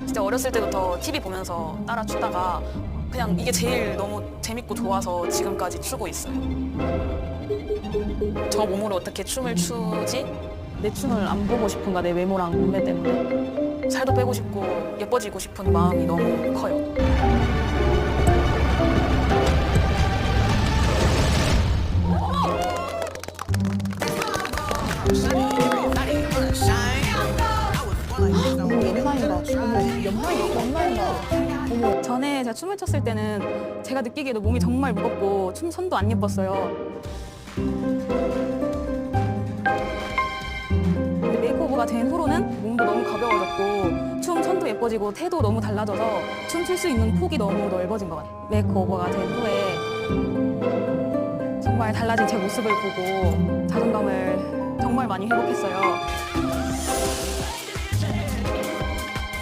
진짜 어렸을 때부터 TV 보면서 따라 추다가 그냥 이게 제일 너무 재밌고 좋아서 지금까지 추고 있어요. 저 몸으로 어떻게 춤을 추지? 내 춤을 안 보고 싶은가 내 외모랑 몸매 때문에 살도 빼고 싶고 예뻐지고 싶은 마음이 너무 커요. 어머 연나인가 연나인가 어머 전에 제가 춤을 췄을 때는 제가 느끼기에도 몸이 정말 무겁고 춤 선도 안 예뻤어요. 근데 메이크오버가 된 후로는 몸도 너무 가벼워졌고 춤 선도 예뻐지고 태도 너무 달라져서 춤출 수 있는 폭이 너무 넓어진 것 같아요. 메이크오버가 된 후에 정말 달라진 제 모습을 보고 자존감을 정말 많이 회복했어요.